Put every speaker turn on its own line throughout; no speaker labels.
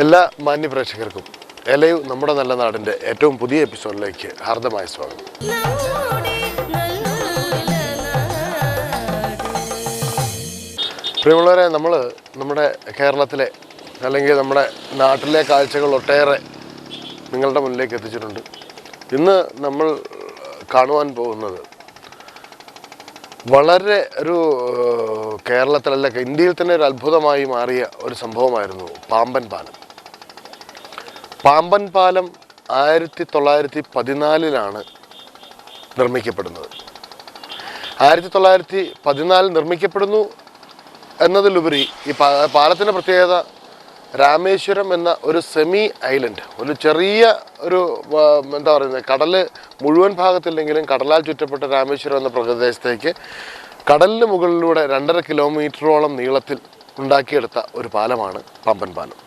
എല്ലാ മാന്യ പ്രേക്ഷകർക്കും എലയു നമ്മുടെ നല്ല നാടിന്റെ ഏറ്റവും പുതിയ എപ്പിസോഡിലേക്ക് ഹാർദമായ സ്വാഗതം. പ്രിയമുള്ളവരെ നമ്മൾ നമ്മുടെ കേരളത്തിലെ അല്ലെങ്കിൽ നമ്മുടെ നാട്ടിലെ കാഴ്ചകൾ ഒട്ടേറെ നിങ്ങളുടെ മുന്നിലേക്ക് എത്തിച്ചിട്ടുണ്ട്. ഇന്ന് നമ്മൾ കാണുവാൻ പോകുന്നത് വളരെ ഒരു കേരളത്തിലല്ല ഇന്ത്യയിൽ തന്നെ ഒരു അത്ഭുതമായി മാറിയ ഒരു സംഭവമായിരുന്നു പാമ്പൻ പാലം. പാമ്പൻ പാലം ആയിരത്തി തൊള്ളായിരത്തി പതിനാലിലാണ് നിർമ്മിക്കപ്പെടുന്നത്. ആയിരത്തി തൊള്ളായിരത്തി പതിനാലിൽ നിർമ്മിക്കപ്പെടുന്നു എന്നതിലുപരി ഈ പാലത്തിന്റെ പ്രത്യേകത രാമേശ്വരം എന്ന ഒരു സെമി ഐലൻഡ് ഒരു ചെറിയ ഒരു എന്താ പറയുന്നത് കടൽ മുഴുവൻ ഭാഗത്തില്ലെങ്കിലും കടലാൽ ചുറ്റപ്പെട്ട രാമേശ്വരം എന്ന പ്രദേശത്തേക്ക് കടലിന് മുകളിലൂടെ രണ്ടര കിലോമീറ്ററോളം നീളത്തിൽ ഉണ്ടാക്കിയെടുത്ത ഒരു പാലമാണ് പമ്പൻ പാലം.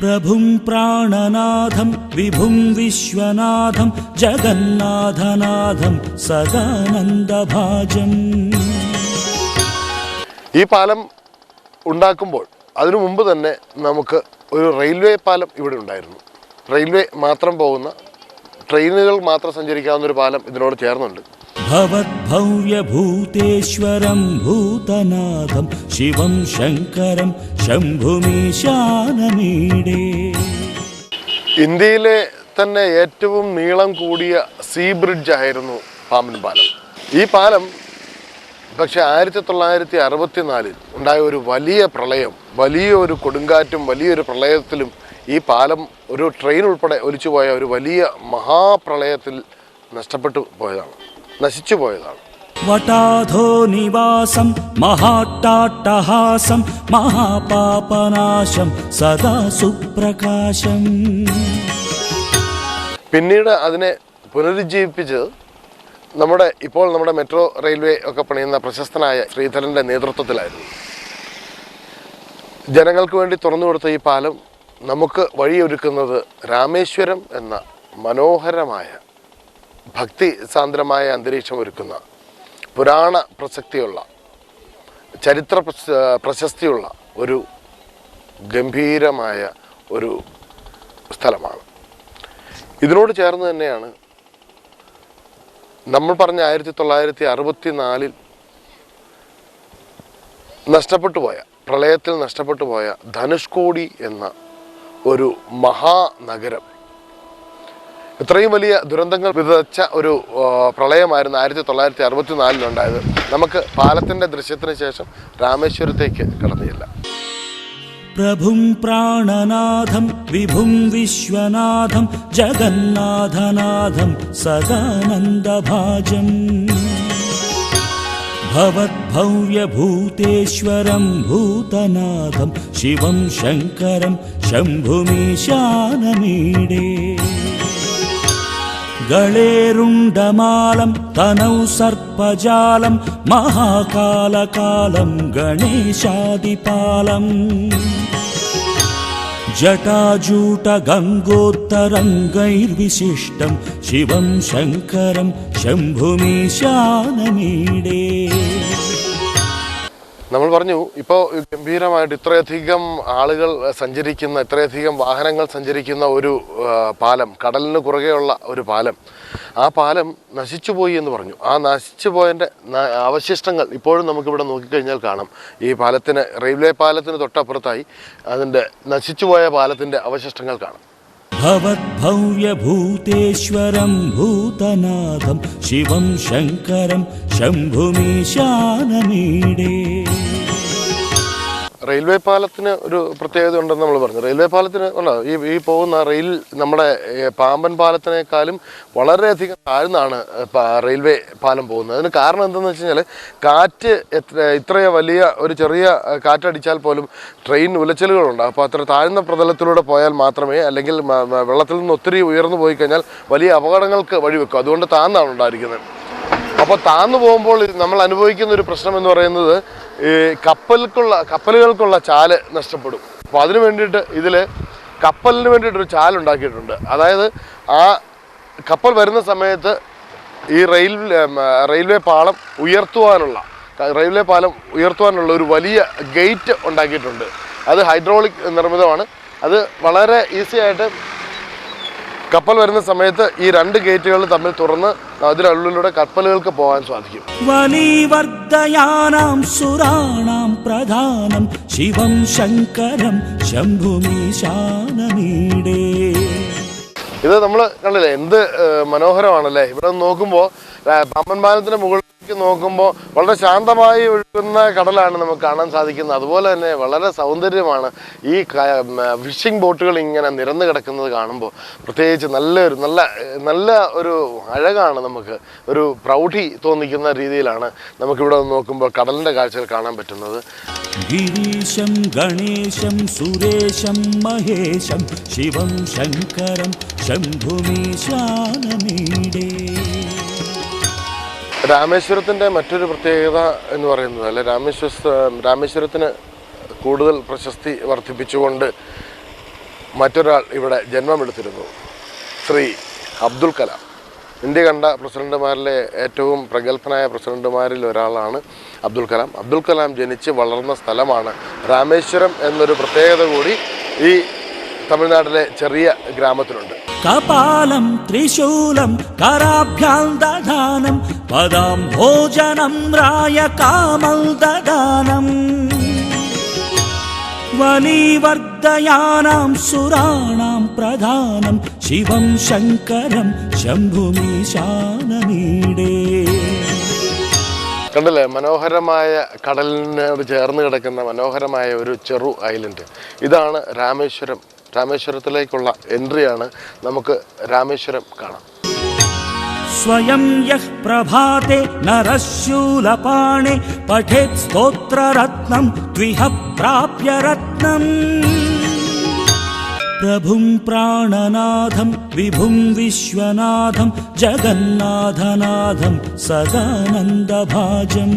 प्रभुं प्राणनाथं विभुं विश्वनाथं जगन्नाथनाथं सदानन्दभाजम्
ഈ പാലം ഉണ്ടാക്കുമ്പോൾ അതിനു മുമ്പ് തന്നെ നമുക്ക് ഒരു റെയിൽവേ പാലം ഇവിടെ ഉണ്ടായിരുന്നു റെയിൽവേ മാത്രം പോകുന്ന ട്രെയിനുകൾ മാത്രം സഞ്ചരിക്കാവുന്ന ഒരു പാലം ഇതിനോട് ചേർന്നുണ്ട്
भवद्भव्यभूतेश्वरं भूतनाथं शिवं शङ्करं ശംഭുമീശാനമീടേ.
ഇന്ത്യയിലെ തന്നെ ഏറ്റവും നീളം കൂടിയ സീ ബ്രിഡ്ജ് ആയിരുന്നു പാമ്പൻ പാലം. ഈ പാലം പക്ഷെ ആയിരത്തി തൊള്ളായിരത്തി അറുപത്തിനാലിൽ ഉണ്ടായ ഒരു വലിയ പ്രളയം വലിയ ഒരു കൊടുങ്കാറ്റും വലിയൊരു പ്രളയത്തിലും ഈ പാലം ഒരു ട്രെയിൻ ഉൾപ്പെടെ ഒലിച്ചുപോയ ഒരു വലിയ മഹാപ്രളയത്തിൽ നഷ്ടപ്പെട്ടു പോയതാണ് നശിച്ചു പോയതാണ്.
वटाधो निवासं महाट्टाट्टहासं महापापनाशं सदा सुप्रकाशम्
പിന്നീട് അതിനെ പുനരുജ്ജീവിപ്പിച്ചത് നമ്മുടെ ഇപ്പോൾ നമ്മുടെ മെട്രോ റെയിൽവേ ഒക്കെ പണിയുന്ന പ്രശസ്തനായ ശ്രീധരൻ്റെ നേതൃത്വത്തിലായിരുന്നു ജനങ്ങൾക്ക് വേണ്ടി തുറന്നു കൊടുത്ത ഈ പാലം നമുക്ക് വഴിയൊരുക്കുന്നത് രാമേശ്വരം എന്ന മനോഹരമായ ഭക്തി സാന്ദ്രമായ അന്തരീക്ഷം ഒരുക്കുന്ന പുരാണ പ്രസക്തിയുള്ള ചരിത്ര പ്രശസ്തിയുള്ള ഒരു ഗംഭീരമായ ഒരു സ്ഥലമാണ്. ഇതിനോട് ചേർന്ന് തന്നെയാണ് നമ്മൾ പറഞ്ഞ ആയിരത്തി തൊള്ളായിരത്തി അറുപത്തി നാലിൽ നഷ്ടപ്പെട്ടു പോയ പ്രളയത്തിൽ നഷ്ടപ്പെട്ടു പോയ ധനുഷ്കോടി എന്ന ഒരു മഹാനഗരം ഇത്രയും വലിയ ദുരന്തങ്ങൾ വിതച്ച ഒരു ആ, പ്രളയമായിരുന്നു ആയിരത്തി തൊള്ളായിരത്തി അറുപത്തി നാലിലുണ്ടായത് നമുക്ക് പാലത്തിൻ്റെ ദൃശ്യത്തിന് ശേഷം രാമേശ്വരത്തേക്ക് കടന്നു ചെല്ലാം
प्रभुं प्राणनाथं विभुं विश्वनाथं जगन्नाथनाथं सदानन्दभाजम् भवद्भव्यभूतेश्वरं भूतनाथं शिवं शङ्करं शम्भुमीशानमीडे गळेरुण्डमालं तनौ सर्पजालं महाकालकालं गणेशादिपालम् जटाजूटगङ्गोत्तरङ्गैर्विशिष्टं शिवं शङ्करं शम्भुमीशानमीडे
നമ്മൾ പറഞ്ഞു ഇപ്പോൾ ഗംഭീരമായിട്ട് ഇത്രയധികം ആളുകൾ സഞ്ചരിക്കുന്ന ഇത്രയധികം വാഹനങ്ങൾ സഞ്ചരിക്കുന്ന ഒരു പാലം കടലിന് കുറുകെയുള്ള ഒരു പാലം ആ പാലം നശിച്ചുപോയി എന്ന് പറഞ്ഞു. ആ നശിച്ചു പോയതിന്റെ അവശിഷ്ടങ്ങൾ ഇപ്പോഴും നമുക്കിവിടെ നോക്കിക്കഴിഞ്ഞാൽ കാണാം. ഈ പാലത്തിന് റെയിൽവേ പാലത്തിന് തൊട്ടപ്പുറത്തായി അതിന്റെ നശിച്ചുപോയ പാലത്തിന്റെ അവശിഷ്ടങ്ങൾ കാണാം.
भवद्भव्यभूतेश्वरं भूतनाथं शिवं शङ्करं शम्भुमीशानमीडे
റെയിൽവേ പാലത്തിന് ഒരു പ്രത്യേകത ഉണ്ടെന്ന് നമ്മൾ പറഞ്ഞു. റെയിൽവേ പാലത്തിന് ഉണ്ടോ ഈ ഈ പോകുന്ന റെയിൽ നമ്മുടെ പാമ്പൻ പാലത്തിനേക്കാളും വളരെയധികം താഴ്ന്നാണ് റെയിൽവേ പാലം പോകുന്നത്. അതിന് കാരണം എന്തെന്ന് വെച്ച് കഴിഞ്ഞാൽ കാറ്റ് എത്ര ഇത്രയും വലിയ ഒരു ചെറിയ കാറ്റടിച്ചാൽ പോലും ട്രെയിൻ ഉലച്ചിലുകളുണ്ട്. അപ്പോൾ അത്ര താഴ്ന്ന പ്രതലത്തിലൂടെ പോയാൽ മാത്രമേ അല്ലെങ്കിൽ വെള്ളത്തിൽ നിന്ന് ഒത്തിരി ഉയർന്നു പോയി കഴിഞ്ഞാൽ വലിയ അപകടങ്ങൾക്ക് വഴിവെക്കും അതുകൊണ്ട് താന്നാണ് ഉണ്ടായിരിക്കുന്നത്. അപ്പോൾ താന്നു പോകുമ്പോൾ നമ്മൾ അനുഭവിക്കുന്ന ഒരു പ്രശ്നം എന്ന് പറയുന്നത് ഈ കപ്പൽക്കുള്ള കപ്പലുകൾക്കുള്ള ചാൽ നഷ്ടപ്പെടും. അപ്പോൾ അതിന് വേണ്ടിയിട്ട് ഇതിൽ കപ്പലിന് വേണ്ടിയിട്ടൊരു ചാലുണ്ടാക്കിയിട്ടുണ്ട് അതായത് ആ കപ്പൽ വരുന്ന സമയത്ത് ഈ റെയിൽ റെയിൽവേ പാളം ഉയർത്തുവാനുള്ള റെയിൽവേ പാലം ഉയർത്തുവാനുള്ള ഒരു വലിയ ഗേറ്റ് ഉണ്ടാക്കിയിട്ടുണ്ട്. അത് ഹൈഡ്രോളിക് നിർമ്മിതമാണ്. അത് വളരെ ഈസി ആയിട്ട് കപ്പൽ വരുന്ന സമയത്ത് ഈ രണ്ട് ഗേറ്റുകൾ തമ്മിൽ തുറന്ന് അതിനുള്ളിലൂടെ കപ്പലുകൾക്ക് പോകാൻ സാധിക്കും.
വലിവർദ്ധയാനാം സുരാണാം പ്രധാനം ശിവം ശങ്കരം ശംഭുമീശാനമീടേ.
ഇത് നമ്മൾ കണ്ടില്ലേ എന്ത് മനോഹരമാണല്ലേ? ഇവിടെ നോക്കുമ്പോൾ പാമ്പൻ പാലത്തിന് മുകളിലേക്ക് നോക്കുമ്പോൾ വളരെ ശാന്തമായി ഒഴുകുന്ന കടലാണ് നമുക്ക് കാണാൻ സാധിക്കുന്നത്. അതുപോലെ തന്നെ വളരെ സൗന്ദര്യമാണ് ഈ ഫിഷിംഗ് ബോട്ടുകൾ ഇങ്ങനെ നിരന്ന് കിടക്കുന്നത് കാണുമ്പോൾ പ്രത്യേകിച്ച് നല്ലൊരു നല്ല നല്ല ഒരു അഴകാണ് നമുക്ക് ഒരു പ്രൗഢി തോന്നിക്കുന്ന രീതിയിലാണ് നമുക്കിവിടെ നോക്കുമ്പോൾ കടലിന്റെ കാഴ്ചകൾ കാണാൻ പറ്റുന്നത്.
ഗിരീശം ഗണേശം സുരേശം മഹേശം ശിവം ശങ്കരം ശംഭുമീശാനമീടേ.
രാമേശ്വരത്തിന്റെ മറ്റൊരു പ്രത്യേകത എന്ന് പറയുന്നത് അല്ലെ രാമേശ്വര രാമേശ്വരത്തിന് കൂടുതൽ പ്രശസ്തി വർദ്ധിപ്പിച്ചുകൊണ്ട് മറ്റൊരാൾ ഇവിടെ ജന്മമെടുത്തിരുന്നു. ശ്രീ അബ്ദുൽ കലാം. ഇന്ത്യ കണ്ട പ്രസിഡന്റുമാരിലെ ഏറ്റവും പ്രഗത്ഭനായ പ്രസിഡന്റുമാരിൽ ഒരാളാണ് അബ്ദുൽ കലാം. അബ്ദുൽ കലാം ജനിച്ച് വളർന്ന സ്ഥലമാണ് രാമേശ്വരം എന്നൊരു പ്രത്യേകത കൂടി ഈ തമിഴ്നാട്ടിലെ ചെറിയ ഗ്രാമത്തിലുണ്ട്.
കപാലം ത്രിശൂലം കരാഭ്യാം പദം ഭോജനം രായ കാമൽ ദദാനം വലീവർദ്ധയാനാം സുരാണാം പ്രധാനം ശിവം ശങ്കരം ശംഭുമീശാനമീടേ.
കണ്ടല്ലേ മനോഹരമായ കടലിനോട് ചേർന്ന് കിടക്കുന്ന മനോഹരമായ ഒരു ചെറു ഐലൻഡ്. ഇതാണ് രാമേശ്വരം രാമേശ്വരത്തിലേക്കുള്ള എൻട്രിയാണ് നമുക്ക് രാമേശ്വരം കാണാം.
സ്വയം യഹ് പ്രഭാതേ നരശൂലപാണി പഠേത് സ്തോത്രരത്നം ദ്വിഹ പ്രാപ്യ രത്നം. പ്രഭും പ്രാണനാഥം വിഭും വിശ്വനാഥം ജഗന്നാഥനാഥം സദാനന്ദഭാജം.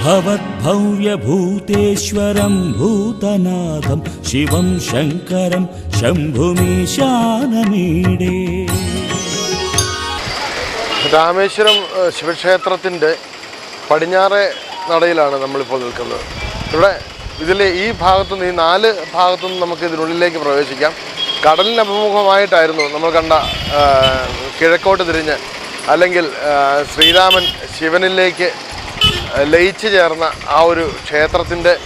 भवद्भव्यभूतेश्वरं भूतनाथं शिवं शङ्करं शम्भुमीशानमीडे
രാമേശ്വരം ഏഹ്, ശിവക്ഷേത്രത്തിൻ്റെ പടിഞ്ഞാറേ നടയിലാണ് നമ്മളിപ്പോൾ നിൽക്കുന്നത് ഇവിടെ ഇതിൽ ഈ ഭാഗത്തുനിന്ന് ഈ നാല് ഭാഗത്തുനിന്ന് നമുക്ക് ഇതിനുള്ളിലേക്ക് പ്രവേശിക്കാം കടലിന് അഭിമുഖമായിട്ടായിരുന്നു നമ്മൾ കണ്ട ഏഹ്, കിഴക്കോട്ട് തിരിഞ്ഞ് അല്ലെങ്കിൽ ഏഹ്, ശ്രീരാമൻ ശിവനിലേക്ക് ലയിച്ചു ചേർന്ന ആ ഒരു ക്ഷേത്രത്തിന്റെ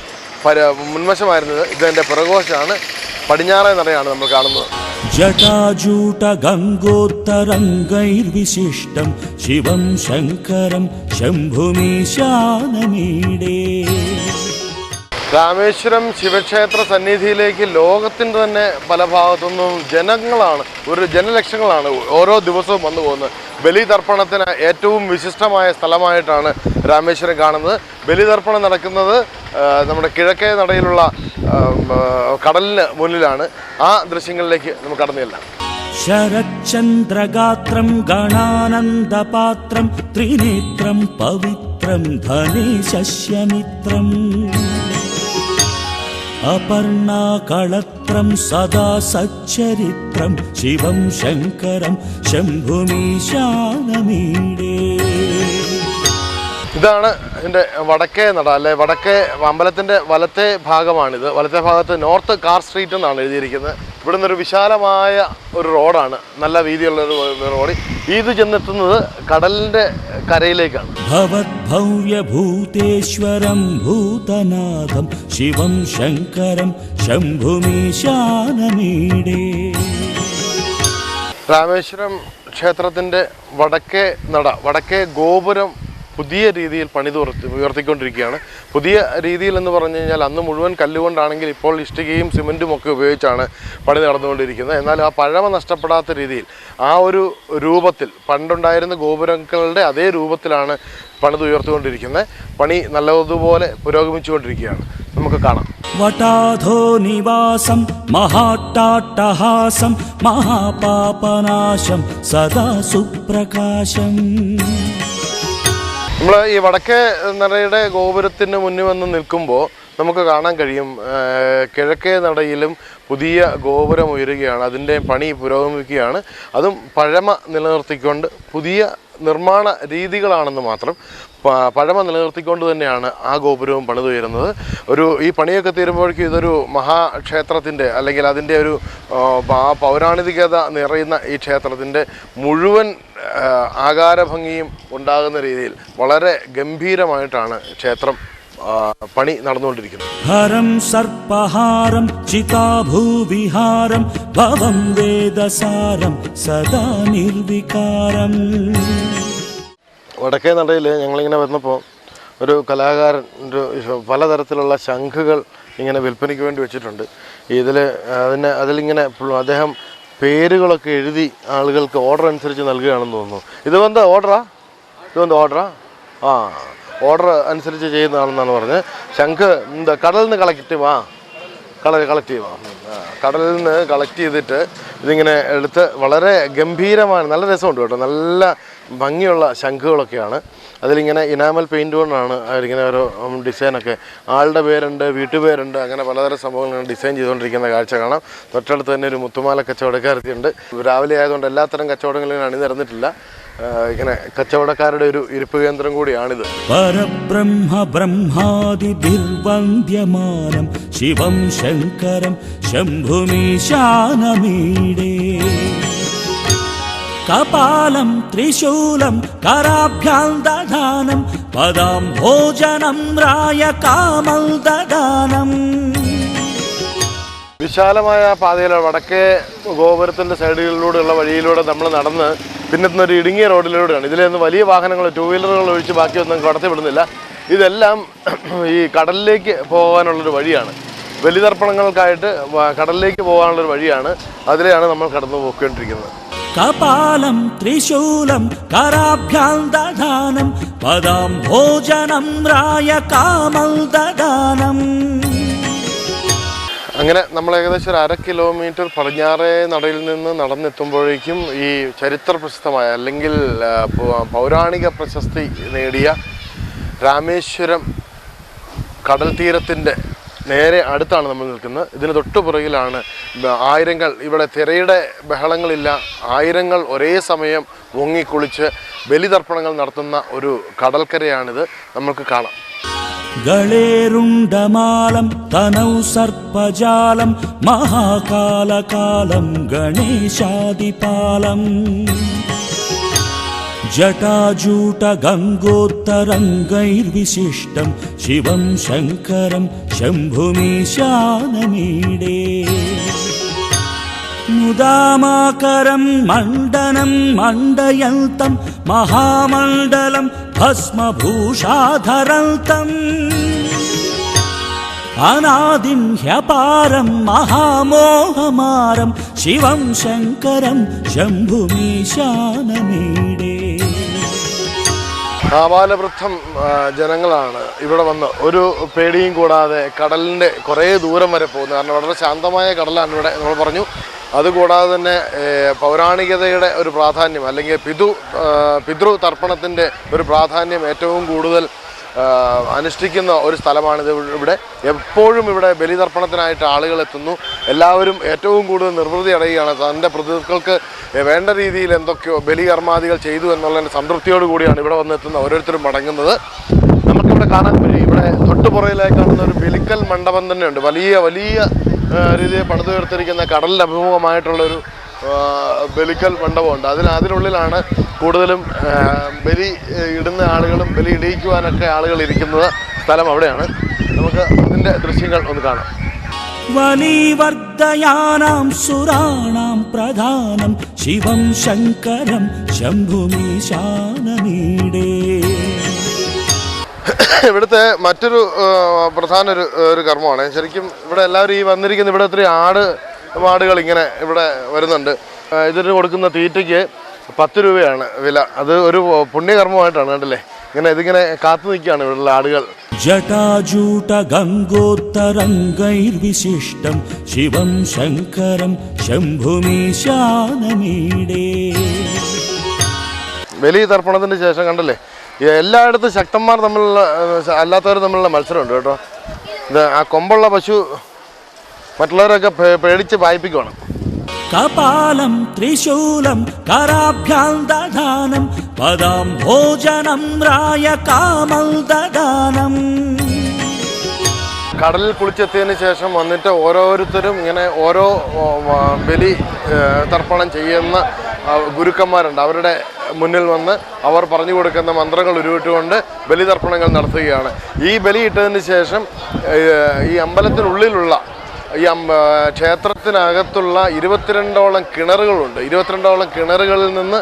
പര മുൻവശമായിരുന്നത് ഇതെന്റെ പുറകോശമാണ് പടിഞ്ഞാറേ നിറയാണ് നമ്മൾ കാണുന്നത്.
ജടാജൂട ഗംഗോത്തരംഗൈർ വിശിഷ്ടം ശിവം ശങ്കരം ശംഭുമീശാനമീടേ.
രാമേശ്വരം ശിവക്ഷേത്ര സന്നിധിയിലേക്ക് ലോകത്തിന്റെ തന്നെ പല ഭാഗത്തുനിന്നും ജനങ്ങളാണ് ഒരു ജനലക്ഷങ്ങളാണ് ഓരോ ദിവസവും വന്നു പോകുന്നത്. ബലിതർപ്പണത്തിന് ഏറ്റവും വിശിഷ്ടമായ സ്ഥലമായിട്ടാണ് രാമേശ്വരം കാണുന്നത്. ബലിതർപ്പണം നടക്കുന്നത് നമ്മുടെ കിഴക്കേ നടയിലുള്ള കടലിന് മുന്നിലാണ്. ആ ദൃശ്യങ്ങളിലേക്ക് നമുക്ക് കടന്നില്ല
ശരചന്ദ്രഗാത്രം ഗണാനന്ദപാത്രം ത്രിനേത്രം പവിത്രം ധനേശ്യമിത്രം അപർണാകളത്രം സദാ സച്ചരിത്രം ശിവം ശങ്കരം ശംഭുമീശാനമീടേ
ഇതാണ് എന്റെ വടക്കേ നട അല്ലെ വടക്കേ അമ്പലത്തിന്റെ വലത്തെ ഭാഗമാണിത്. വലത്തെ ഭാഗത്ത് നോർത്ത് കാർ സ്ട്രീറ്റ് എന്നാണ് എഴുതിയിരിക്കുന്നത്. ഇവിടെ നിന്നൊരു വിശാലമായ ഒരു റോഡാണ്. നല്ല വീതിയുള്ള ഒരു റോഡ്. ഇത് ചെന്നെത്തുന്നത് കടലിന്റെ കരയിലേക്കാണ്.
ഭവദ്ഭവ്യഭൂതേശ്വരം ഭൂതനാഥം ശിവം ശങ്കരം ശംഭുമീശാനമീടേ.
രാമേശ്വരം ക്ഷേത്രത്തിന്റെ വടക്കേ നട വടക്കേ ഗോപുരം പുതിയ രീതിയിൽ പണിത് ഉയർത്തിക്കൊണ്ടിരിക്കുകയാണ്. പുതിയ രീതിയിൽ എന്ന് പറഞ്ഞു കഴിഞ്ഞാൽ അന്ന് മുഴുവൻ കല്ലുകൊണ്ടാണെങ്കിൽ ഇപ്പോൾ ഇഷ്ടികയും സിമെന്റും ഒക്കെ ഉപയോഗിച്ചാണ് പണി നടന്നുകൊണ്ടിരിക്കുന്നത്. എന്നാൽ ആ പഴമ നഷ്ടപ്പെടാത്ത രീതിയിൽ ആ ഒരു രൂപത്തിൽ പണ്ടുണ്ടായിരുന്ന ഗോപുരങ്ങളുടെ അതേ രൂപത്തിലാണ് പണിത് ഉയർത്തിക്കൊണ്ടിരിക്കുന്നത്. പണി നല്ലതുപോലെ പുരോഗമിച്ചുകൊണ്ടിരിക്കുകയാണ്. നമുക്ക് കാണാം.
വടാധോ നിവാസം മഹാട്ടാട്ടഹാസം മഹാപാപനാശം സദാ സുപ്രകാശം.
നമ്മൾ ഈ വടക്കേ നടയുടെ ഗോപുരത്തിന് മുന്നിൽ വന്ന് നിൽക്കുമ്പോൾ നമുക്ക് കാണാൻ കഴിയും കിഴക്കേ നടയിലും പുതിയ ഗോപുരം ഉയരുകയാണ് അതിന്റെ പണി പുരോഗമിക്കുകയാണ്. അതും പഴമ നിലനിർത്തിക്കൊണ്ട് പുതിയ നിർമ്മാണ രീതികളാണെന്ന് മാത്രം പഴമ നിലനിർത്തിക്കൊണ്ട് തന്നെയാണ് ആ ഗോപുരവും പണിതുയരുന്നത്. ഒരു ഈ പണിയൊക്കെ തീരുമ്പോഴേക്കും ഇതൊരു മഹാക്ഷേത്രത്തിന്റെ അല്ലെങ്കിൽ അതിന്റെ ഒരു പൗരാണികത നിറയുന്ന ഈ ക്ഷേത്രത്തിന്റെ മുഴുവൻ ആകാരഭംഗിയും ഉണ്ടാകുന്ന രീതിയിൽ വളരെ ഗംഭീരമായിട്ടാണ് ക്ഷേത്രം പണി നടന്നുകൊണ്ടിരിക്കുന്നത്
ഹരം സർപ്പഹാരം ചിതാഭൂവിഹാരം ഭവം വേദസാരം സദാ നിർവികാരം.
വടക്കേ നടയിൽ ഞങ്ങളിങ്ങനെ വന്നപ്പോൾ ഒരു കലാകാരൻ ഒരു പലതരത്തിലുള്ള ശംഖുകൾ ഇങ്ങനെ വിൽപ്പനയ്ക്ക് വേണ്ടി വെച്ചിട്ടുണ്ട്. ഇതിൽ അതിന് അതിലിങ്ങനെ അദ്ദേഹം പേരുകളൊക്കെ എഴുതി ആളുകൾക്ക് ഓർഡർ അനുസരിച്ച് നൽകുകയാണെന്ന് തോന്നുന്നു. ഇത് വന്ന് ഓർഡറാ? ഇത് വന്ന് ഓർഡറാ? ആ. ഓർഡർ അനുസരിച്ച് ചെയ്യുന്നതാണെന്നാണ് പറഞ്ഞത്. ശംഖ് എന്താ കടലിൽ നിന്ന് കളക്ട് വാ. കള ചെയ്യുക കടലിൽ നിന്ന് കളക്ട് ചെയ്തിട്ട് ഇതിങ്ങനെ എടുത്ത് വളരെ ഗംഭീരമാണ് നല്ല രസമുണ്ട് കേട്ടോ. നല്ല ഭംഗിയുള്ള ശംഖുകളൊക്കെയാണ്. അതിലിങ്ങനെ ഇനാമൽ പെയിന്റ് കൊണ്ടാണ് അതിലിങ്ങനെ ഓരോ ഡിസൈനൊക്കെ ആളുടെ പേരുണ്ട് വീട്ടുപേരുണ്ട് അങ്ങനെ പലതരം സംഭവങ്ങളാണ് ഡിസൈൻ ചെയ്തുകൊണ്ടിരിക്കുന്ന കാഴ്ച കാണാം. തൊട്ടടുത്ത് തന്നെ ഒരു മുത്തുമാല കച്ചവടക്കാരത്തിയുണ്ട്. രാവിലെ ആയതുകൊണ്ട് എല്ലാത്തരം കച്ചവടങ്ങളിലും അണിനിരന്നിട്ടില്ല. ഇങ്ങനെ കച്ചവടക്കാരുടെ ഒരു ഇരിപ്പ് കേന്ദ്രം കൂടിയാണിത്.
പരബ്രഹ്മ ബ്രഹ്മാതി ദിർവന്ദ്യമാനം ശിവം ശങ്കരം ശംഭുമീശാനമീടേ. കപാലം ത്രിശൂലം കരാഭ്യാം ദദാനം പദാം ഭോജനം രായ കാമൽ ദദാനം
വിശാലമായ പാതയിലെ വടക്കേ ഗോപുരത്തിന്റെ സൈഡുകളിലൂടെയുള്ള വഴിയിലൂടെ നമ്മൾ നടന്ന് പിന്നെ ഒരു ഇടുങ്ങിയ റോഡിലൂടെയാണ്. ഇതിലൊന്നും വലിയ വാഹനങ്ങൾ ടൂ വീലറുകൾ ഒഴിച്ച് ബാക്കിയൊന്നും കടത്തിവിടുന്നില്ല. ഇതെല്ലാം ഈ കടലിലേക്ക് പോകാനുള്ളൊരു വഴിയാണ്. ബലിതർപ്പണങ്ങൾക്കായിട്ട് കടലിലേക്ക് പോകാനുള്ളൊരു വഴിയാണ്. അതിലെയാണ് നമ്മൾ കടന്നു പോയിക്കൊണ്ടിരിക്കുന്നത്.
കപാലം ത്രിശൂലം കരാഭ്യാം ദാനം പദം ഭോജനം രായ കാമൽ ദാനം
അങ്ങനെ നമ്മൾ ഏകദേശം ഒരു അര കിലോമീറ്റർ പടിഞ്ഞാറേ നടയിൽ നിന്ന് നടന്നെത്തുമ്പോഴേക്കും ഈ ചരിത്ര പ്രശസ്തമായ അല്ലെങ്കിൽ പൗരാണിക പ്രശസ്തി നേടിയ രാമേശ്വരം കടൽ തീരത്തിന്റെ നേരെ അടുത്താണ് നമ്മൾ നിൽക്കുന്നത്. ഇതിന് തൊട്ടു പുറകിലാണ് ആയിരങ്ങൾ ഇവിടെ തിരയുടെ ബഹളങ്ങളില്ല ആയിരങ്ങൾ ഒരേ സമയം മുങ്ങിക്കുളിച്ച് ബലിതർപ്പണങ്ങൾ നടത്തുന്ന ഒരു കടൽക്കരയാണിത്. നമുക്ക് കാണാം.
गळेरुण्डमालं तनौ सर्पजालं महाकालकालं गणेशादिपालम् जटाजूटगङ्गोत्तरङ्गैर्विशिष्टं शिवं शङ्करं शम्भुमीशानमीडे मुदामाकरं मण्डनं मण्डयन्तं महामण्डलं भस्मभूषाधरन्तम् अनादिं ह्यपारं महामोहमारं शिवं शङ्करं शम्भुमीशानमीडे
ആപാലവൃദ്ധം ആ, ജനങ്ങളാണ് ഇവിടെ വന്ന് ഒരു പേടിയും കൂടാതെ കടലിൻ്റെ കുറേ ദൂരം വരെ പോകുന്നത് കാരണം വളരെ ശാന്തമായ കടലാണ് ഇവിടെ നമ്മൾ പറഞ്ഞു അതുകൂടാതെ തന്നെ പൗരാണികതയുടെ ഒരു പ്രാധാന്യം അല്ലെങ്കിൽ പിതൃ പിതൃ തർപ്പണത്തിന്റെ ഒരു പ്രാധാന്യം ഏറ്റവും കൂടുതൽ അനുഷ്ഠിക്കുന്ന ഒരു സ്ഥലമാണിത് ഇവിടെ. എപ്പോഴും ഇവിടെ ബലിതർപ്പണത്തിനായിട്ട് ആളുകൾ എത്തുന്നു. എല്ലാവരും ഏറ്റവും കൂടുതൽ നിർവൃതി അടയുകയാണ്. തന്റെ പ്രതികൾക്ക് വേണ്ട രീതിയിൽ എന്തൊക്കെയോ ബലികർമാദികൾ ചെയ്തു എന്നുള്ള സംതൃപ്തിയോട് കൂടിയാണ് ഇവിടെ വന്നെത്തുന്ന ഓരോരുത്തരും മടങ്ങുന്നത്. നമുക്കിവിടെ കാണാൻ പറ്റും ഇവിടെ തൊട്ടുപുറയിലായി കാണുന്ന ഒരു ബലിക്കൽ മണ്ഡപം തന്നെയുണ്ട്. വലിയ വലിയ രീതിയിൽ പണിതുയർത്തിരിക്കുന്ന കടലിൽ അഭിമുഖമായിട്ടുള്ളൊരു ബലിക്കൽ മണ്ഡപമുണ്ട്. അതിൽ അതിനുള്ളിലാണ് കൂടുതലും ബലി ഇടുന്ന ആളുകളും ബലി ഇടിയിക്കുവാനൊക്കെ ആളുകൾ ഇരിക്കുന്നത്. സ്ഥലം അവിടെയാണ്. നമുക്ക് അതിന്റെ ദൃശ്യങ്ങൾ ഒന്ന് കാണാം.
വനീവർദ്ധയാനാം സുരാണാം പ്രധാനം. ശിവം ശങ്കരം ശംഭുമീശാനമീടേ.
ഇവിടുത്തെ മറ്റൊരു പ്രധാന ഒരു ഒരു കർമ്മമാണ്. ശരിക്കും ഇവിടെ എല്ലാവരും ഈ വന്നിരിക്കുന്ന ഇവിടെ ഒത്തിരി ആട് ആടുകൾ ഇങ്ങനെ ഇവിടെ വരുന്നുണ്ട്. ഇതിന് കൊടുക്കുന്ന തീറ്റയ്ക്ക് പത്ത് രൂപയാണ് വില. അത് ഒരു പുണ്യകർമ്മമായിട്ടാണ് കണ്ടല്ലേ? ഇങ്ങനെ ഇതിങ്ങനെ കാത്തു നിൽക്കുകയാണ് ഇവിടെയുള്ള ആടുകൾ.
ജടാജൂട ഗംഗോത്തരംഗൈർവിശിഷ്ടം ശിവം ശങ്കരം
ശംഭുമീശാനമീടേ. വലിയ തർപ്പണത്തിന് ശേഷം കണ്ടല്ലേ? എല്ലായിടത്തും ശക്തന്മാർ തമ്മിലുള്ള അല്ലാത്തവർ തമ്മിലുള്ള മത്സരമുണ്ട് കേട്ടോ. ഇത് ആ കൊമ്പുള്ള പശു മറ്റുള്ളവരൊക്കെ പേടിച്ച് വായിപ്പിക്കണം
കപാലം ത്രിശൂലം കരാഭ്യാം ദാനം പദം ഭോജനം രായ കാമൽ ദാനം
കടലിൽ കുളിച്ചെത്തിയതിന് ശേഷം വന്നിട്ട് ഓരോരുത്തരും ഇങ്ങനെ ഓരോ ബലി തർപ്പണം ചെയ്യുന്ന ഗുരുക്കന്മാരുണ്ട്. അവരുടെ മുന്നിൽ വന്ന് അവർ പറഞ്ഞു കൊടുക്കുന്ന മന്ത്രങ്ങൾ ഉരുവിട്ടുകൊണ്ട് ബലിതർപ്പണങ്ങൾ നടത്തുകയാണ്. ഈ ബലിയിട്ടതിന് ശേഷം ഈ അമ്പലത്തിനുള്ളിലുള്ള ഈ ക്ഷേത്രത്തിനകത്തുള്ള ഇരുപത്തിരണ്ടോളം കിണറുകളുണ്ട്. ഇരുപത്തിരണ്ടോളം കിണറുകളിൽ നിന്ന്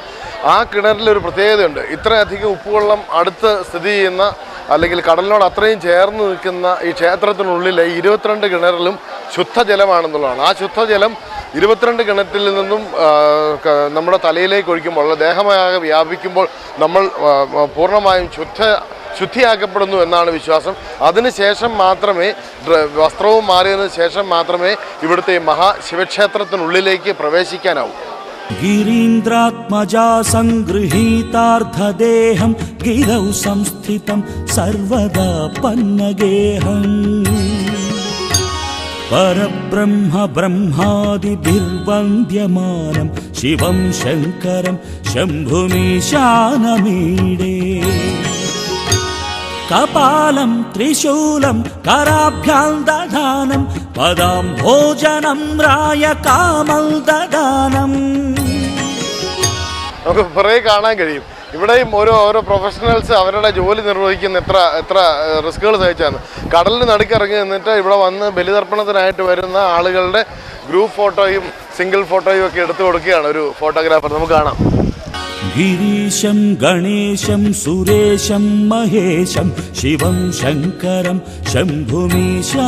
ആ കിണറിലൊരു പ്രത്യേകതയുണ്ട്. ഇത്രയധികം ഉപ്പുവെള്ളം അടുത്ത് സ്ഥിതി ചെയ്യുന്ന അല്ലെങ്കിൽ കടലിനോട് അത്രയും ചേർന്ന് നിൽക്കുന്ന ഈ ക്ഷേത്രത്തിനുള്ളിലെ ഇരുപത്തിരണ്ട് കിണറിലും ശുദ്ധജലമാണെന്നുള്ളതാണ്. ആ ശുദ്ധജലം ഇരുപത്തിരണ്ട് കിണറ്റിൽ നിന്നും നമ്മുടെ തലയിലേക്ക് ഒഴിക്കുമ്പോൾ ദേഹമയാകെ വ്യാപിക്കുമ്പോൾ നമ്മൾ പൂർണമായും ശുദ്ധ ശുദ്ധിയാക്കപ്പെടുന്നു എന്നാണ് വിശ്വാസം. അതിനുശേഷം മാത്രമേ വസ്ത്രവും മാറിയതിനു ശേഷം മാത്രമേ ഇവിടുത്തെ മഹാശിവക്ഷേത്രത്തിനുള്ളിലേക്ക് പ്രവേശിക്കാനാവൂ.
ഗിരീന്ദ്രാത്മജാ സംഗൃഹീതാർദ്ധദേഹം ഗിരൗ സംസ്ഥിതം സർവദാ പന്നഗേഹം. परब्रह्म ब्रह्मादिभिर्वन्द्यमानं शिवं शङ्करं शम्भुमीशानमीडे कपालं त्रिशूलं कराभ्यां दधानं पदां भोजनं रायकामं ददानम्
നമുക്ക് കുറേ കാണാൻ കഴിയും ഇവിടെയും ഓരോ ഓരോ പ്രൊഫഷണൽസ് അവരുടെ ജോലി നിർവഹിക്കുന്ന എത്ര എത്ര റിസ്കുകൾ സഹിച്ചാണ്. കടലിന് നടുക്കിറങ്ങി നിന്നിട്ട് ഇവിടെ വന്ന് ബലിതർപ്പണത്തിനായിട്ട് വരുന്ന ആളുകളുടെ ഗ്രൂപ്പ് ഫോട്ടോയും സിംഗിൾ ഫോട്ടോയും ഒക്കെ എടുത്തു കൊടുക്കുകയാണ് ഒരു ഫോട്ടോഗ്രാഫർ നമുക്ക് കാണാം.
ഗിരീശം ഗണേശം സുരേശം മഹേശം ശിവം ശങ്കരം ശംഭുമീശാനമീടേ.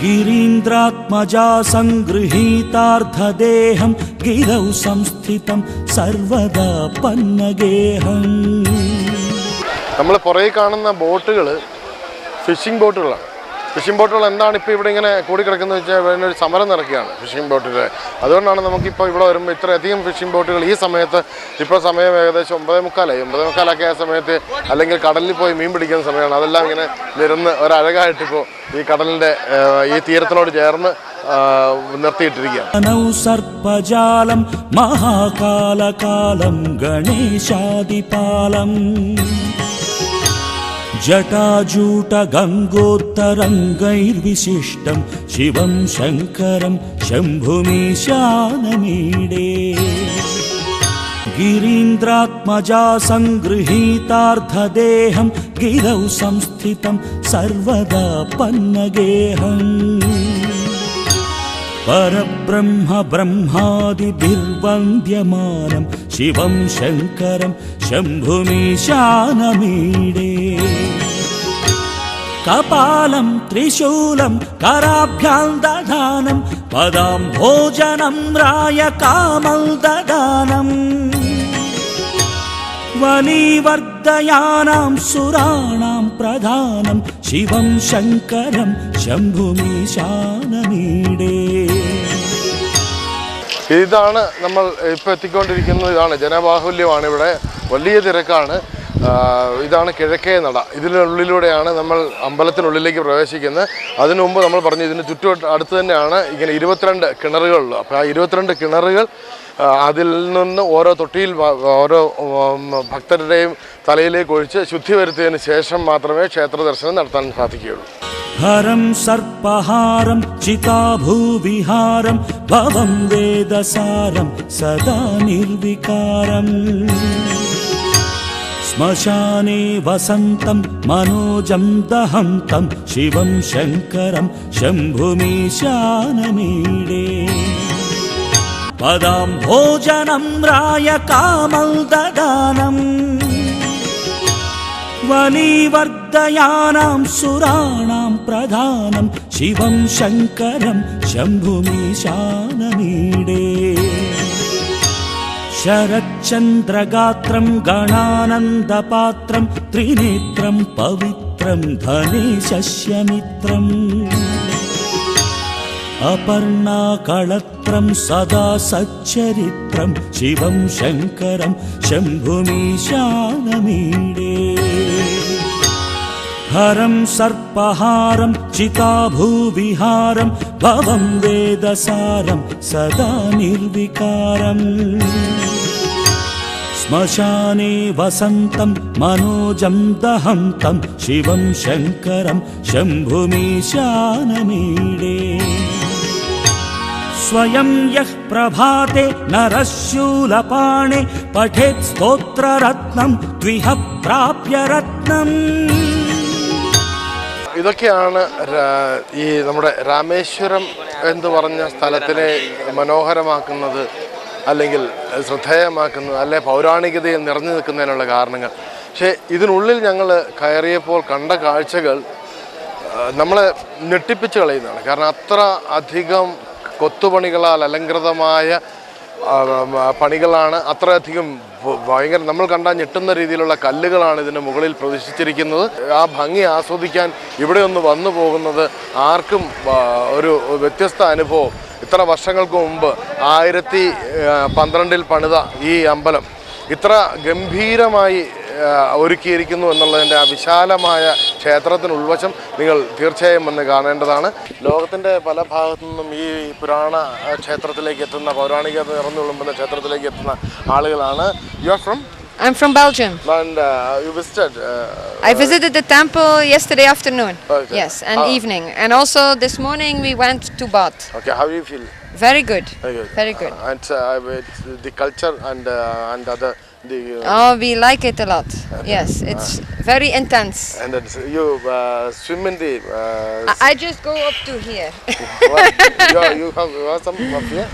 गिरीन्द्रात्मजा सङ्गृहीतार्धदेहं गिरौ संस्थितं सर्वदा पन्नगेहम्
നമ്മൾ പുറകെ കാണുന്ന ബോട്ടുകൾ ഫിഷിംഗ് ബോട്ടുകളാണ് ഫിഷിംഗ് ബോട്ടുകൾ എന്താണ് ഇപ്പോൾ ഇവിടെ ഇങ്ങനെ കൂടിക്കിടക്കുന്നത് വെച്ചാൽ ഇതിനൊരു സമരം നടക്കുകയാണ് ഫിഷിംഗ് ബോട്ടിൽ അതുകൊണ്ടാണ് നമുക്കിപ്പോൾ ഇവിടെ വരുമ്പോൾ ഇത്രയധികം ഫിഷിംഗ് ബോട്ടുകൾ ഈ സമയത്ത് ഇപ്പോൾ സമയം ഏകദേശം ഒമ്പതേ മുക്കാലായി. ഒമ്പതേ മുക്കാലൊക്കെ ആ സമയത്ത് അല്ലെങ്കിൽ കടലിൽ പോയി മീൻ പിടിക്കുന്ന സമയമാണ്. അതെല്ലാം ഇങ്ങനെ നിരന്ന് ഒരഴകായിട്ടിപ്പോൾ ഈ കടലിന്റെ ഈ തീരത്തിനോട് ചേർന്ന് നിർത്തിയിട്ടിരിക്കുകയാണ്.
സർപ്പജാലം മഹാകാലകാലം ഗണേശാദിപാലം. जटाजूटगङ्गोत्तरङ्गैर्विशिष्टं शिवं शङ्करं शम्भुमीशानमीडे गिरीन्द्रात्मजा सङ्गृहीतार्धदेहं गिरौ संस्थितं सर्वदा पन्नगेहम् परब्रह्म ब्रह्मादिभिर्वन्द्यमानं शिवं शङ्करं शम्भुमीशानमीडे കപാലം ത്രിശൂലം കരാഭ്യാം ദദാനം പദാം ഭോജനം രായ കാമൽ ദദാനം വലീവർദ്ധയാനാം സുരാണാം പ്രധാനം ശിവം ശങ്കരം ശംഭുമീശാനമീടേ.
ഇതാണ് നമ്മൾ ഇപ്പോൾ എത്തിക്കൊണ്ടിരിക്കുന്ന ഇതാണ് ജനബാഹുല്യമാണ് ഇവിടെ. വലിയ തിരക്കാണ്. ഇതാണ് കിഴക്കേ നട. ഇതിനുള്ളിലൂടെയാണ് നമ്മൾ അമ്പലത്തിനുള്ളിലേക്ക് പ്രവേശിക്കുന്നത്. അതിനു മുമ്പ് നമ്മൾ പറഞ്ഞു ഇതിന് ചുറ്റും അടുത്ത് തന്നെയാണ് ഇങ്ങനെ ഇരുപത്തിരണ്ട് കിണറുകളുള്ളത് അപ്പോൾ ആ ഇരുപത്തിരണ്ട് കിണറുകൾ അതിൽ നിന്ന് ഓരോ തൊട്ടിയിൽ ഓരോ ഭക്തരുടെയും തലയിലേക്ക് ഒഴിച്ച് ശുദ്ധി വരുത്തിയതിന് ശേഷം മാത്രമേ ക്ഷേത്ര ദർശനം നടത്താൻ സാധിക്കുകയുള്ളൂ.
ഹരം സർപ്പഹാരം ചിതാഭൂവിഹാരം ഭവം വേദസാരം സദാ നിർവികാരം श्मशाने वसन्तं मनोजं दहन्तं शिवं शङ्करं शम्भुमीशानमीडे पदां भोजनं रायकामं ददानम् वलीवर्धयानां सुराणां प्रधानं शिवं शङ्करं शम्भुमीशानमीडे शरच्चन्द्रगात्रं गणानन्दपात्रं त्रिनेत्रं पवित्रं धनेशस्यमित्रम् अपर्णाकळत्रं सदा सच्चरित्रं शिवं शङ्करं शम्भुमीशानमीडे हरं सर्पहारं चिताभूविहारं भवं वेदसारं सदा निर्विकारम् श्मशाने वसन्तं मनोजं दहन्तं शिवं शङ्करं शम्भुमीशानमीडे स्वयं यः प्रभाते नरः शूलपाणे पठेत् स्तोत्ररत्नं द्विह प्राप्य रत्नम्
ഇതൊക്കെയാണ് ഈ നമ്മുടെ രാമേശ്വരം എന്ന് പറഞ്ഞ സ്ഥലത്തിനെ മനോഹരമാക്കുന്നത് അല്ലെങ്കിൽ ശ്രദ്ധേയമാക്കുന്നത് അല്ലെ പൗരാണികതയിൽ നിറഞ്ഞു നിൽക്കുന്നതിനുള്ള കാരണങ്ങൾ. പക്ഷേ ഇതിനുള്ളിൽ ഞങ്ങൾ കയറിയപ്പോൾ കണ്ട കാഴ്ചകൾ നമ്മളെ ഞെട്ടിപ്പിച്ച് കളയുന്നതാണ്. കാരണം അത്ര അധികം കൊത്തുപണികളാൽ അലങ്കൃതമായ പണികളാണ് അത്രയധികം ഭയങ്കര നമ്മൾ കണ്ടാൽ ഞെട്ടുന്ന രീതിയിലുള്ള കല്ലുകളാണ് ഇതിന് മുകളിൽ പ്രതിഷ്ഠിച്ചിരിക്കുന്നത് ആ ഭംഗി ആസ്വദിക്കാൻ ഇവിടെ ഒന്ന് വന്നു പോകുന്നത് ആർക്കും ഒരു വ്യത്യസ്ത അനുഭവം. ഇത്ര വർഷങ്ങൾക്ക് മുമ്പ് ആയിരത്തി പന്ത്രണ്ടിൽ പണിത ഈ അമ്പലം ഇത്ര ഗംഭീരമായി ഒരുക്കിയിരിക്കുന്നു എന്നുള്ളതിന്റെ ആ വിശാലമായ ക്ഷേത്രത്തിന് ഉൾവശം നിങ്ങൾ തീർച്ചയായും വന്ന് കാണേണ്ടതാണ് ലോകത്തിന്റെ പല ഭാഗത്തു നിന്നും ഈ പുരാണ ക്ഷേത്രത്തിലേക്ക് എത്തുന്ന പൗരാണിക നിറഞ്ഞു വിളുമ്പുന്ന ക്ഷേത്രത്തിലേക്ക് എത്തുന്ന ആളുകളാണ് you are from
I'm from Belgium.
And uh, you visited?
Uh, I visited the temple yesterday afternoon.
Okay.
Yes, and
Ah.
evening. And also this morning we went to Bath.
Okay, how do you feel?
Very good.
Very good.
Very good.
Uh, and uh, with the culture and uh, and other the uh,
Oh, we like it a lot. Yes, it's very intense.
and you uh, swim in the. Uh,
I, I just go up to here.
what, you, are- you have you have some of here.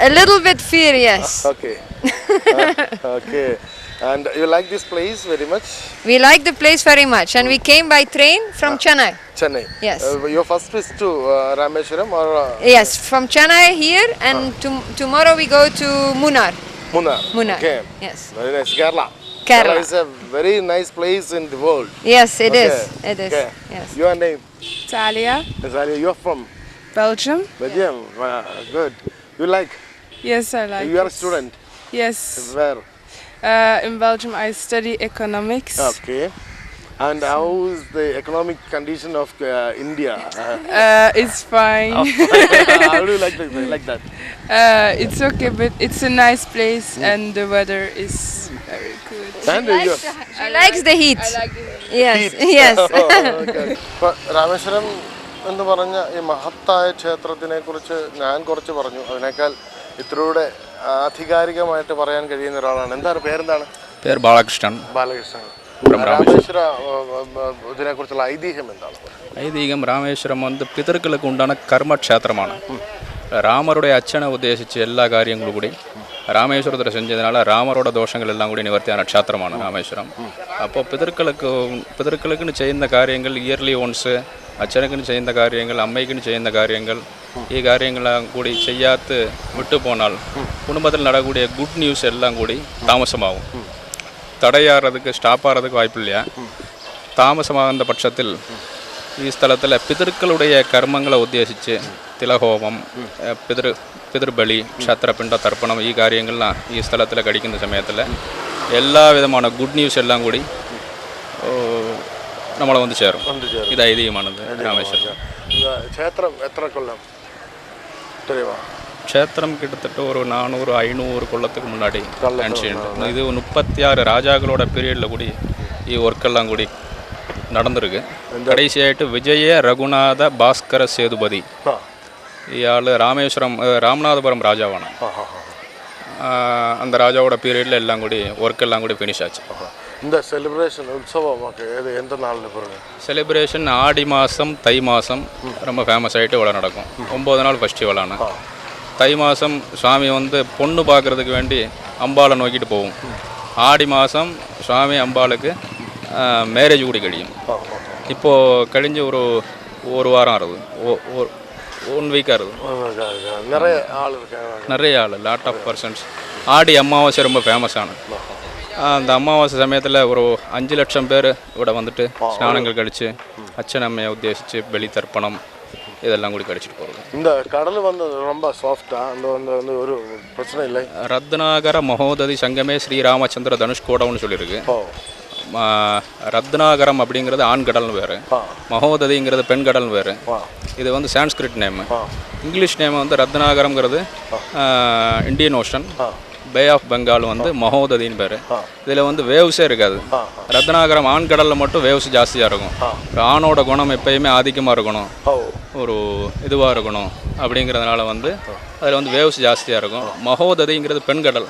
a little bit fear, yes.
Okay. Uh, okay. And you like this place very much?
We like the place very much, and we came by train from Chennai.
Chennai.
Yes.
Uh, your first visit to uh, Rameshwaram or uh,
Yes, from Chennai here, and tom- tomorrow we go to Munnar.
Munnar?
Munnar.
Okay.
Yes.
Very nice. Kerala.
Kerala.
is a very nice place in the world.
Yes, it is.
Okay.
It is.
Okay.
Yes.
Your name?
Talia,
Zalia, you're from
Belgium.
Belgium. Uh, good. You like?
Yes, I like.
you are a student.
Yes,
Where?
uh, in Belgium I study economics.
Okay. And how is the economic condition of uh, India? Uh,
Uh, it's fine.
how do you like, the, like that?
uh, it's okay, but it's a nice place and the weather is very good.
And
Likes
you-
the- she likes the heat.
I like it.
Yes, heat.
yes. Rameswaram എന്ന് പറഞ്ഞ ഈ മഹത്തായ ക്ഷേത്രത്തിനെ കുറിച്ച് ഞാൻ കുറച്ച് പറഞ്ഞു അതിനേക്കാൾ ഇത്രയൂടെ ആധികാരികമായിട്ട് പറയാൻ കഴിയുന്ന ഒരാളാണ് എന്താണ് പേരെന്താണ്
പേര് ബാലകൃഷ്ണൻ
ബാലകൃഷ്ണൻ ഇതിനെക്കുറിച്ചുള്ള ഐതിഹ്യം എന്താണ്
ഐതിഹ്യം രാമേശ്വരം വന്ന് പിതൃക്കൾക്ക് ഉണ്ടാണ് കർമ്മക്ഷേത്രമാണ് രാമരുടെ അച്ഛനെ ഉദ്ദേശിച്ച് എല്ലാ കാര്യങ്ങളും കൂടി രാമേശ്വരത്തിൽ செஞ்சதுனால ராமரோட தோஷங்கள் எல்லாம் കൂടി നിവർത്തിயான ക്ഷേത്രമാണ് രാമേശ്വരം അപ്പോൾ പിതൃക്കൾക്ക് പിതൃക്കൾക്കിന് ചെയ്യുന്ന കാര്യങ്ങൾ ഇയർലി വൺസ് അച്ഛനക്കിന് ചെയ്യുന്ന കാര്യങ്ങൾ അമ്മയ്ക്കിന് ചെയ്യുന്ന കാര്യങ്ങൾ ഈ കാര്യങ്ങളെല്ലാം കൂടി ചെയ്യാത്ത വിട്ടുപോന്നാൽ കുടുംബത്തിൽ നടക്കൂടിയ ഗുഡ് ന്യൂസ് എല്ലാം കൂടി താമസമാവും தடையாகிறதுக்கு ஸ்டாப் ஆகிறதுக்கு வாய்ப்பு இல்லையா தாமசமாக இருந்த பட்சத்தில் ஸ்தலத்தில் பிதர்களுடைய கர்மங்களை உத்தேசித்து திலஹோமம் பிதிரு பிதிர்பலி சத்திரபிண்ட தர்ப்பணம் ஈ காரியங்கள்லாம் ஈ ஸ்தலத்தில் கடிக்கின்ற சமயத்தில் எல்லா விதமான குட் நியூஸ் எல்லாம் கூடி നമ്മളെ വന്ന് ചേരും. ഇത് ഐതിഹ്യമാണത് രാമേശ്വരം.
ക്ഷേത്രം എത്ര കൊല്ലം?
க்ஷேத்திரம் கிட்டத்தட்ட ஒரு நானூறு ஐநூறு கொள்ளத்துக்கு முன்னாடி இது முப்பத்தி ஆறு ராஜாக்களோட பீரியடில் கூடி ஒர்க்கெல்லாம் கூடி நடந்திருக்கு. கடைசியாயிட்டு விஜய
ரகுநாத
பாஸ்கர சேதுபதி. இயாள் ராமேஸ்வரம் ராமநாதபுரம் ராஜாவான. அந்த ராஜாவோட பீரியடில் எல்லாம் கூடி ஒர்க் எல்லாம் கூட ஃபினிஷ் ஆச்சு.
இந்த செலிப்ரேஷன் உற்சவம் இது எந்த நாளில்
செலிப்ரேஷன் ஆடி மாதம் தை மாதம் ரொம்ப ஃபேமஸ் ஆகிட்டு இவ்வளோ நடக்கும். ஒம்பது நாள் ஃபெஸ்டிவலான தை மாதம் சாமி வந்து பொண்ணு பார்க்குறதுக்கு வேண்டி அம்பாலை நோக்கிட்டு போவோம். ஆடி மாதம் சாமி அம்பாளுக்கு மேரேஜ் கூடி கழியும். இப்போது கழிஞ்சு ஒரு ஒரு வாரம் ஆகுது ஒன் வீக்காக இருக்குது
நிறைய ஆள்
நிறைய ஆள் lot of persons Aadi Amavasai ரொம்ப ஃபேமஸான அந்த அமாவாசை சமயத்தில் ஒரு அஞ்சு லட்சம் பேர் இவட வந்துட்டு ஸ்நானங்கள் கழித்து அச்சனம்மையை உத்தேசித்து வெளித்தர்ப்பணம் இதெல்லாம் கூடி கழிச்சிட்டு போகிறது
இந்த கடல் வந்து ரொம்ப சாஃப்டா அந்த வந்து வந்து ஒரு பிரச்சனை இல்லை?
ரத்னாகர மகோததி சங்கமே ஸ்ரீராமச்சந்திர தனுஷ்கோடம்னு சொல்லியிருக்கு. ரத்னாகரம் அப்படிங்கிறது ஆண் கடல்னு வேறு. மகோததிங்கிறது பெண் கடல்னு வேறு. இது வந்து சான்ஸ்கிரிட் நேம். இங்கிலீஷ் நேம் வந்து ரத்னாகரம்ங்கிறது Indian ocean. Bay of Bengal வந்து மகோததின்னு பேர். இதில் வந்து வேவ்ஸே இருக்காது. ரத்னாகரம் ஆண்கடலில் மட்டும் வேவ்ஸ் ஜாஸ்தியாக இருக்கும். ஆணோட குணம் எப்பயுமே ஆதிக்கமாக இருக்கணும். ஒரு இதுவாக இருக்கணும் அப்படிங்கிறதுனால வந்து அதில் வந்து வேவ்ஸ் ஜாஸ்தியாக இருக்கும். மகோததிங்கிறது பெண் கடல்.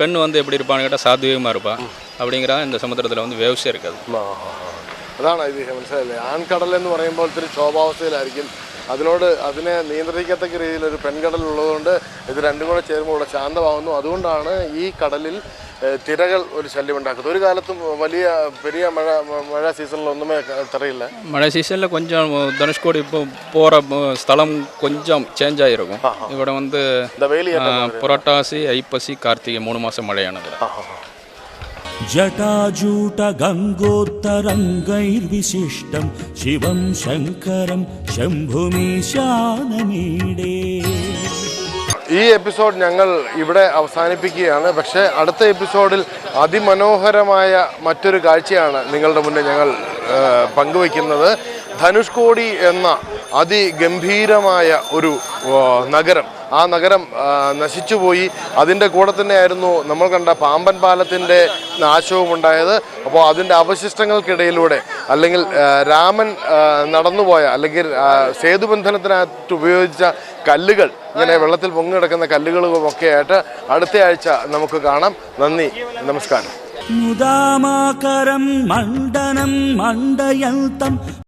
பெண் வந்து எப்படி இருப்பான்னு கேட்டால் சாத்வீகமாக இருப்பான் அப்படிங்கிற இந்த சமுத்திரத்தில் வந்து வேவ்ஸே இருக்காது.
അതാണ് ഐതിഹ്യം മനസ്സിലായില്ലേ ആൺകടൽ എന്ന് പറയുമ്പോൾ ഇത്തിരി ശോഭാവസ്ഥയിലായിരിക്കും അതിനോട് അതിനെ നിയന്ത്രിക്കത്തക്ക രീതിയിൽ ഒരു പെൺകടൽ ഉള്ളതുകൊണ്ട് ഇത് രണ്ടും കൂടെ ചേരുമ്പോൾ ഇവിടെ ശാന്തമാകുന്നു. അതുകൊണ്ടാണ് ഈ കടലിൽ തിരകൾ ഒരു ശല്യം ഉണ്ടാക്കുന്നത് ഒരു കാലത്തും വലിയ പെരിയ മഴ മഴ സീസണിലൊന്നുമേ തെറിയില്ല.
മഴ സീസണിൽ കൊഞ്ചം ധനുഷ്കോടി ഇപ്പോൾ പോറ സ്ഥലം കൊഞ്ചം ചേഞ്ച് ആയിരിക്കും
ഇവിടെ വന്ന്
പൊറോട്ടാസി ഐപ്പസി കാർത്തിക മൂന്ന് മാസം മഴയാണ് ജടാജൂട
ഗംഗോത്തരംഗൈർ വിശിഷ്ടം ശിവം ശങ്കരം
ഈ എപ്പിസോഡ് ഞങ്ങൾ ഇവിടെ അവസാനിപ്പിക്കുകയാണ്. പക്ഷേ അടുത്ത എപ്പിസോഡിൽ അതിമനോഹരമായ മറ്റൊരു കാഴ്ചയാണ് നിങ്ങളുടെ മുന്നിൽ ഞങ്ങൾ പങ്കുവയ്ക്കുന്നത്. ധനുഷ്കോടി എന്ന അതിഗംഭീരമായ ഒരു നഗരം. ആ നഗരം നശിച്ചുപോയി. അതിന്റെ കൂടെ തന്നെയായിരുന്നു നമ്മൾ കണ്ട പാമ്പൻ പാലത്തിന്റെ നാശവും ഉണ്ടായത് അപ്പോൾ അതിന്റെ അവശിഷ്ടങ്ങൾക്കിടയിലൂടെ അല്ലെങ്കിൽ രാമൻ നടന്നുപോയ അല്ലെങ്കിൽ സേതുബന്ധനത്തിനായിട്ട് ഉപയോഗിച്ച കല്ലുകൾ ഇങ്ങനെ വെള്ളത്തിൽ പൊങ്ങി കിടക്കുന്ന കല്ലുകളും ഒക്കെയായിട്ട് അടുത്ത ആഴ്ച നമുക്ക് കാണാം. നന്ദി നമസ്കാരം.
മണ്ഡനം മണ്ഡയന്തം